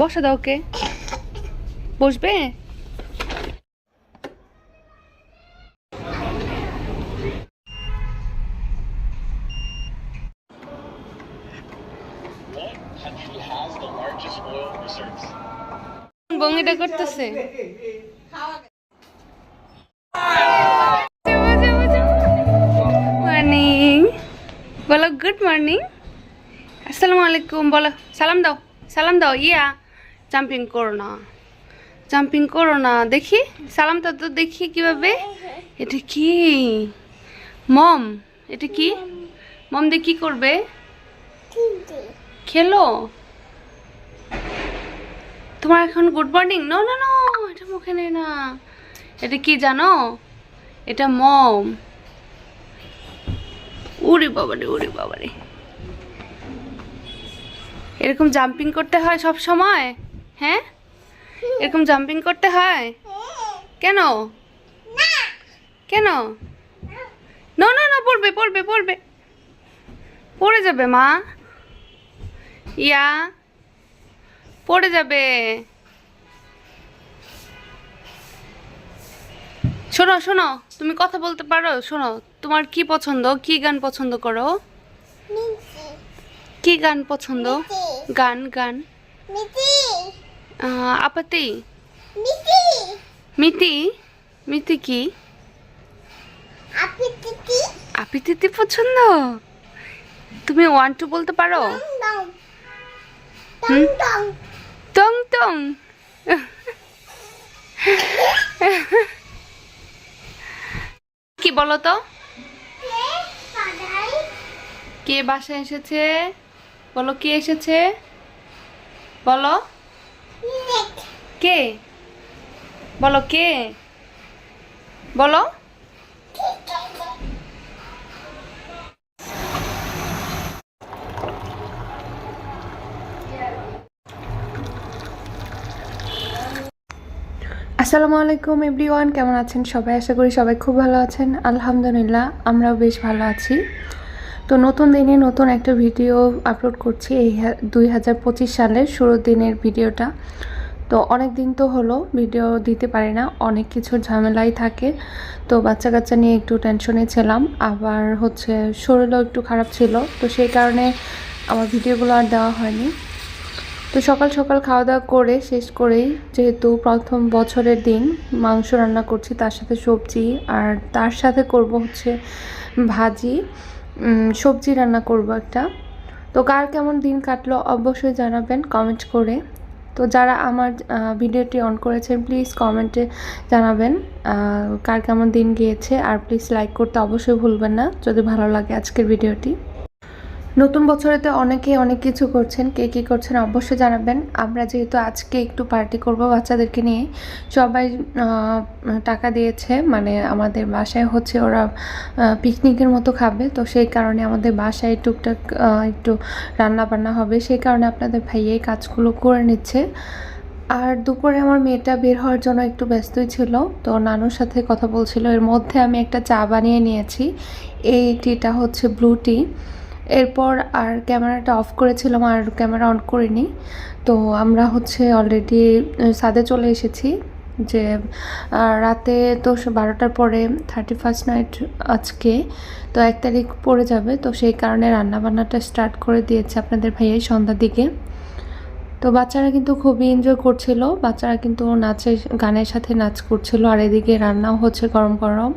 বসে দাও ওকে। বসবে? বঙ্গিটা করতেছে? মর্নিং বলো গুড মর্নিং আসসালামু আলাইকুম, বলো, সালাম দাও সালাম দাও, ইয়া। জাম্পিং করো না। জাম্পিং করো না। দেখি সালামটা তো দেখি কীভাবে। এটা কি? মম এটা কি? মম দিয়ে কি করবে? খেলো। তোমার এখন গুড মর্নিং নো না নো এটা মুখে নেই না। এটা কি জানো? এটা মম। উড়ি বাবারে উড়ি বাবারে। এরকম জাম্পিং করতে হয় সব সময়? হ্যাঁ? এরকম জাম্পিং করতে হয়? কেন? কেন? না না না পড়বে পড়বে পড়বে। পড়ে যাবে মা। ইয়া পড়ে যাবে। শোনো শোনো তুমি কথা বলতে পারো শোনো তোমার কি পছন্দ? কি গান পছন্দ করো? কি গান পছন্দ? গান গান। আপাতি মিতি মিতি কি? আপিতিতি পছন্দ? তুমি ওয়ান টু বলতে পারো? টং টং। কি বলো তো? কে বাসায় এসেছে? বলো কে এসেছে? বলো। কে? বলো কে? বলো। আসসালামু আলাইকুম এভরিওয়ান, কেমন আছেন সবাই? আশা করি সবাই খুব ভালো আছেন। আলহামদুলিল্লাহ, আমরাও বেশ ভালো আছি। তো নতুন দিনে নতুন একটা ভিডিও আপলোড করছি এই দুই হাজার পঁচিশ সালের শুরুর দিনের ভিডিওটা। তো অনেক দিন তো হলো ভিডিও দিতে পারি না, অনেক কিছুর ঝামেলাই থাকে। তো বাচ্চা কাচ্চা নিয়ে একটু টেনশনে ছিলাম, আবার হচ্ছে শরীরও একটু খারাপ ছিল। তো সেই কারণে আমার ভিডিওগুলো আর দেওয়া হয়নি। তো সকাল সকাল খাওয়া দাওয়া করে শেষ করেই যেহেতু প্রথম বছরের দিন মাংস রান্না করছি, তার সাথে সবজি আর তার সাথে করব হচ্ছে ভাজি। সবজি রান্না করব একটা। তো কার কেমন দিন কাটলো অবশ্যই জানাবেন কমেন্ট করে। তো যারা আমার ভিডিওটি অন করেছেন প্লিজ কমেন্টে জানাবেন কার কেমন দিন গিয়েছে। আর প্লিজ লাইক করতে অবশ্যই ভুলবেন না। যদি ভালো লাগে আজকের ভিডিওটি। নতুন বছরেতে অনেকে অনেক কিছু করছেন, কে কী করছেন অবশ্যই জানাবেন। আমরা যেহেতু আজকে একটু পার্টি করব বাচ্চাদেরকে নিয়ে। সবাই টাকা দিয়েছে মানে আমাদের বাসায় হচ্ছে ওরা পিকনিকের মতো খাবে। তো সেই কারণে আমাদের বাসায় টুকটাক একটু রান্না বান্না হবে। সেই কারণে আপনাদের ভাইয়া কাজগুলো করে নিচ্ছে। আর দুপুরে আমার মেয়েটা বের হওয়ার জন্য একটু ব্যস্তই ছিল। তো নানুর সাথে কথা বলছিল। এর মধ্যে আমি একটা চা বানিয়ে নিয়েছি। এই টিটা হচ্ছে ব্লু টি এরপর আর ক্যামেরাটা অফ করেছিলাম আর ক্যামেরা অন করিনি। তো আমরা হচ্ছে অলরেডি সাদে চলে এসেছি যে রাতে তো বারোটার পরে থার্টি ফার্স্ট নাইট আজকে, তো এক তারিখ পড়ে যাবে। তো সেই কারণে রান্নাবান্নাটা স্টার্ট করে দিয়েছে আপনাদের ভাইয়াই সন্ধ্যার দিকে। তো বাচ্চারা কিন্তু খুবই এনজয় করছিল। বাচ্চারা কিন্তু নাচে গানের সাথে নাচ করছিল। আর এদিকে রান্নাও হচ্ছে গরম গরম।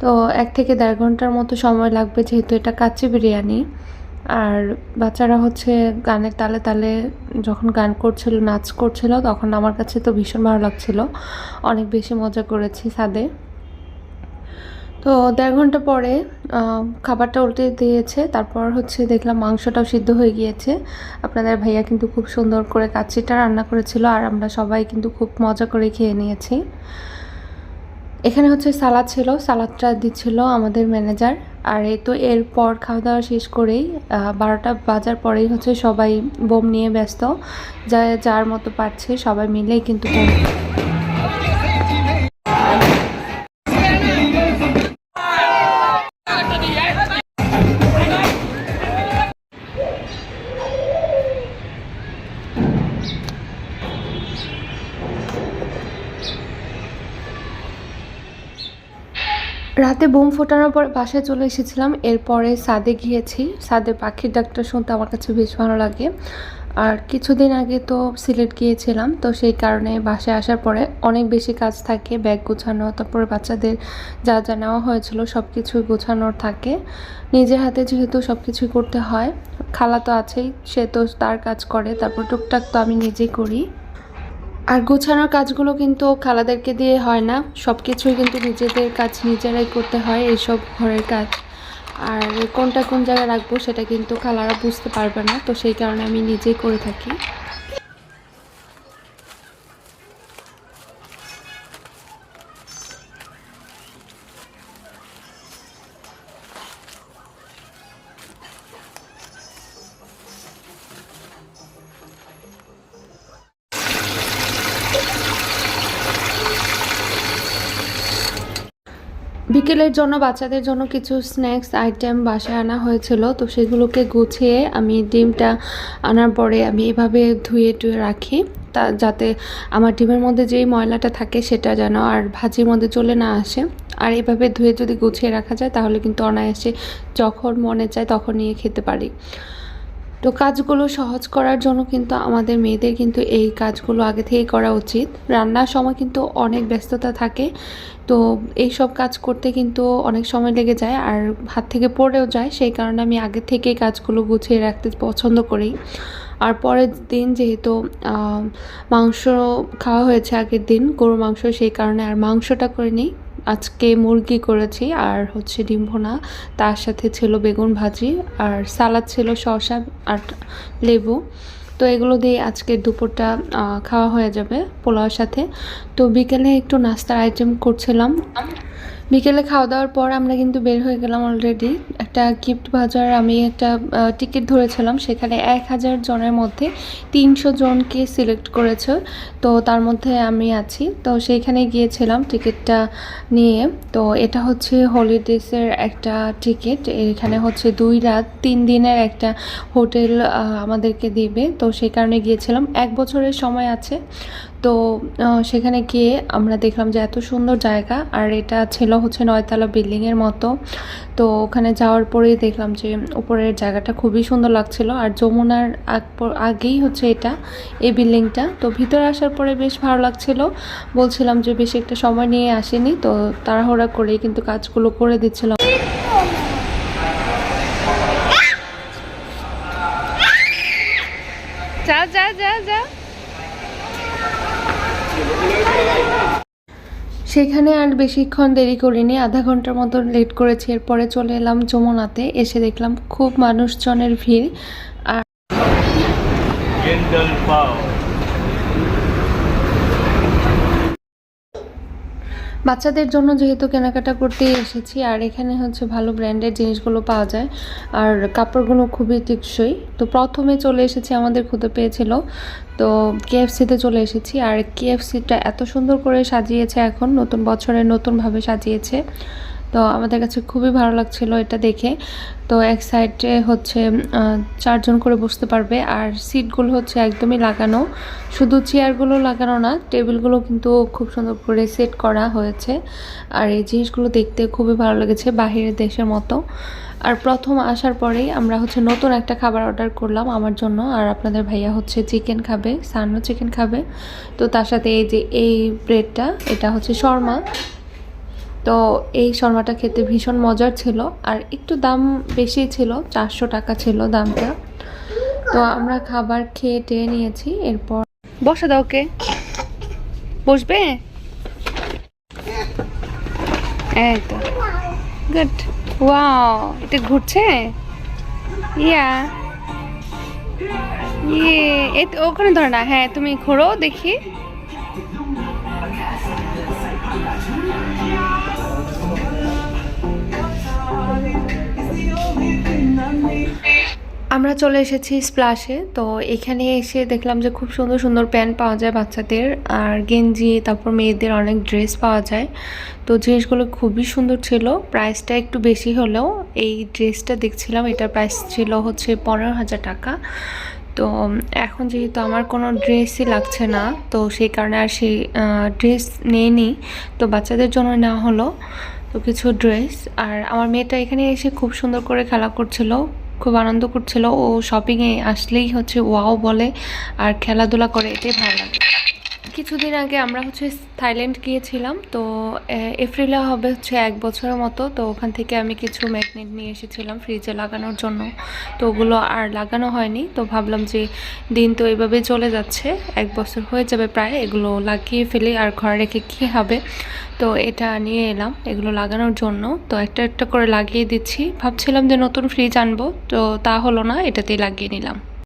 তো এক থেকে দেড় ঘণ্টার মতো সময় লাগবে যেহেতু এটা কাচ্চি বিরিয়ানি। আর বাচ্চারা হচ্ছে গানের তালে তালে যখন গান করছিল, নাচ করছিল, তখন আমার কাছে তো ভীষণ ভালো লাগছিল। অনেক বেশি মজা করেছি ছাদে তো দেড় ঘণ্টা পরে খাবারটা উল্টে দিয়েছে, তারপর হচ্ছে দেখলাম মাংসটাও সিদ্ধ হয়ে গিয়েছে। আপনাদের ভাইয়া কিন্তু খুব সুন্দর করে কাচ্চিটা রান্না করেছিল, আর আমরা সবাই কিন্তু খুব মজা করে খেয়ে নিয়েছি। এখানে হচ্ছে সালাদ ছিল, সালাদটা দিচ্ছিল আমাদের ম্যানেজার। আর এ তো এরপর খাওয়া দাওয়া শেষ করেই বারোটা বাজার পরেই হচ্ছে সবাই বোম নিয়ে ব্যস্ত। যা, যার মতো পারছে সবাই মিলেই কিন্তু রাতে বোম ফোটানোর পর বাসায় চলে এসেছিলাম। এরপরে সাদে গিয়েছি। সাদে পাখির ডাকটা শুনতে আমার কাছে বেশ ভালো লাগে। আর কিছুদিন আগে তো সিলেট গিয়েছিলাম, তো সেই কারণে বাসায় আসার পরে অনেক বেশি কাজ থাকে, ব্যাগ গোছানো, তারপরে বাচ্চাদের যা যা নেওয়া হয়েছিল সব কিছুই গোছানোর থাকে। নিজের হাতে যেহেতু সব কিছুই করতে হয়, খালা তো আছেই, সে তো তার কাজ করে, তারপর টুকটাক তো আমি নিজেই করি। আর গোছানোর কাজগুলো কিন্তু খালাদেরকে দিয়ে হয় না। সব কিছুই কিন্তু নিজেদের কাজ নিজেরাই করতে হয় এইসব ঘরের কাজ। আর কোনটা কোন জায়গায় রাখব সেটা কিন্তু খালারা বুঝতে পারবে না। তো সেই কারণে আমি নিজেই করে থাকি। বিকেলের জন্য বাচ্চাদের জন্য কিছু স্ন্যাক্স, আইটেম বাসায় আনা হয়েছিল। তো সেগুলোকে গুছিয়ে আমি ডিমটা আনার পরে আমি এভাবে ধুয়ে টুয়ে রাখি। তা যাতে আমার ডিমের মধ্যে যেই ময়লাটা থাকে সেটা যেন আর ভাজির মধ্যে চলে না আসে। আর এভাবে ধুয়ে যদি গুছিয়ে রাখা যায় তাহলে কিন্তু অনায়াসে যখন মনে চায় তখন নিয়ে খেতে পারি। তো কাজগুলো সহজ করার জন্য কিন্তু আমাদের মেয়েদের কিন্তু এই কাজগুলো আগে থেকেই করা উচিত। রান্নার সময় কিন্তু অনেক ব্যস্ততা থাকে। তো এই সব কাজ করতে কিন্তু অনেক সময় লেগে যায় আর হাত থেকে পড়েও যায়। সেই কারণে আমি আগে থেকেই কাজগুলো গুছিয়ে রাখতে পছন্দ করি। আর পরের দিন যেহেতু মাংস খাওয়া হয়েছে আগের দিন, গরুর মাংস, সেই কারণে আর মাংসটা করে নিই আজকে মুরগি করেছি আর হচ্ছে ডিম ভোনা, তার সাথে ছিল বেগুন ভাজি আর সালাদ ছিল শসা আর লেবু। তো এগুলো দিয়ে আজকে দুপুরটা খাওয়া হয়ে যাবে পোলাওর সাথে। তো বিকেলে একটু নাস্তার আইটেম করছিলাম। বিকেলে খাওয়া দাওয়ার পর আমরা কিন্তু বের হয়ে গেলাম অলরেডি একটা গিফট বাজার, আমি একটা টিকিট ধরেছিলাম। সেখানে এক হাজার জনের মধ্যে তিনশো জনকে সিলেক্ট করেছে। তো তার মধ্যে আমি আছি। তো সেইখানে গিয়েছিলাম টিকিটটা নিয়ে। তো এটা হচ্ছে হলিডেসের একটা টিকিট এখানে হচ্ছে দুই রাত, তিন দিনের একটা হোটেল আমাদেরকে দিবে। তো সেই কারণে গিয়েছিলাম। এক বছরের সময় আছে। তো সেখানে গিয়ে আমরা দেখলাম যে এত সুন্দর জায়গা। আর এটা ছিল হচ্ছে নয়তলা বিল্ডিংয়ের মতো। তো ওখানে যাওয়ার পরেই দেখলাম যে উপরের জায়গাটা খুবই সুন্দর লাগছিল। আর যমুনার আগ আগেই হচ্ছে এটা, এই বিল্ডিংটা তো ভিতরে আসার পরে বেশ ভালো লাগছিল। বলছিলাম যে বেশি একটা সময় নিয়ে আসেনি, তো তাড়াহুড়া করেই কিন্তু কাজগুলো করে দিচ্ছিলাম। যা যা যা যা। সেখানে আর বেশিক্ষণ দেরি করিনি। আধা ঘণ্টার মতো লেট করেছি। এরপরে চলে এলাম যমুনাতে। এসে দেখলাম খুব মানুষজনের ভিড়। আর বাচ্চাদের জন্য যেহেতু কেনাকাটা করতেই এসেছি, আর এখানে হচ্ছে ভালো ব্র্যান্ডের জিনিসগুলো পাওয়া যায়। আর কাপড়গুলো খুবই টেকসই। তো প্রথমে চলে এসেছি আমাদের খুদে পেয়েছিল। তো কেএফসিতে চলে এসেছি। আর কেএফসিটা এত সুন্দর করে সাজিয়েছে এখন, নতুন বছরে নতুনভাবে সাজিয়েছে। তো আমাদের কাছে খুবই ভালো লাগছিল এটা দেখে। তো এক সাইডে হচ্ছে চারজন করে বসতে পারবে আর সিটগুলো হচ্ছে একদমই লাগানো। শুধু চেয়ারগুলো লাগানো না টেবিলগুলো কিন্তু খুব সুন্দর করে সেট করা হয়েছে। আর এই জিনিসগুলো দেখতে খুবই ভালো লেগেছে বাহিরের দেশের মতো। আর প্রথম আসার পরেই আমরা হচ্ছে নতুন একটা খাবার অর্ডার করলাম আমার জন্য। আর আপনাদের ভাইয়া হচ্ছে চিকেন খাবে সানো চিকেন খাবে। তো তার সাথে এই যে, এই ব্রেডটা এটা হচ্ছে শর্মা। তো এই শর্মাটা খেতে ভীষণ মজার ছিল আর একটু দাম বেশি ছিল, চারশো টাকা ছিল দামটা। তো আমরা খাবার খেয়ে টেয়ে নিয়েছি, এরপর বসে দাও ওকে। বসবে? তো। এটা ঘুরছে? ইয়া। ইয়ে ওখানে ধরে না হ্যাঁ তুমি ঘোরো দেখি। আমরা চলে এসেছি স্প্লাশে তো এখানে এসে দেখলাম যে খুব সুন্দর সুন্দর প্যান্ট পাওয়া যায় বাচ্চাদের। আর গেঞ্জি, তারপর মেয়েদের অনেক ড্রেস পাওয়া যায়। তো জিনিসগুলো খুবই সুন্দর ছিল। প্রাইসটা একটু বেশি হলেও এই ড্রেসটা দেখছিলাম এটার প্রাইস ছিল হচ্ছে পনেরো হাজার টাকা। তো এখন যেহেতু আমার কোনো ড্রেসই লাগছে না, তো সেই কারণে আর সেই ড্রেস নিইনি। তো বাচ্চাদের জন্য নেওয়া হলো। তো কিছু ড্রেস আর আমার মেয়েটা এখানে এসে খুব সুন্দর করে খেলা করছিল। খুব আনন্দ করছিল। ও শপিংয়ে আসলেই হচ্ছে ওয়াও বলে। আর খেলাধুলা করে এটাই ভালো লাগে। কিছুদিন আগে আমরা হচ্ছে থাইল্যান্ড গিয়েছিলাম, তো এপ্রিলে হবে হচ্ছে এক বছরের মতো, তো ওখান থেকে আমি কিছু ম্যাগনেট নিয়ে এসেছিলাম ফ্রিজে লাগানোর জন্য, তো ওগুলো আর লাগানো হয়নি, তো ভাবলাম যে দিন তো এইভাবে চলে যাচ্ছে, এক বছর হয়ে যাবে প্রায়, এগুলো লাগিয়ে ফেলি আর ঘরে রেখে কী হবে, তো এটা নিয়ে এলাম, এগুলো লাগানোর জন্য, তো একটা একটা করে লাগিয়ে দিচ্ছি, ভাবছিলাম যে নতুন ফ্রিজ আনব, তো তা হলো না, এটাতেই লাগিয়ে নিলাম।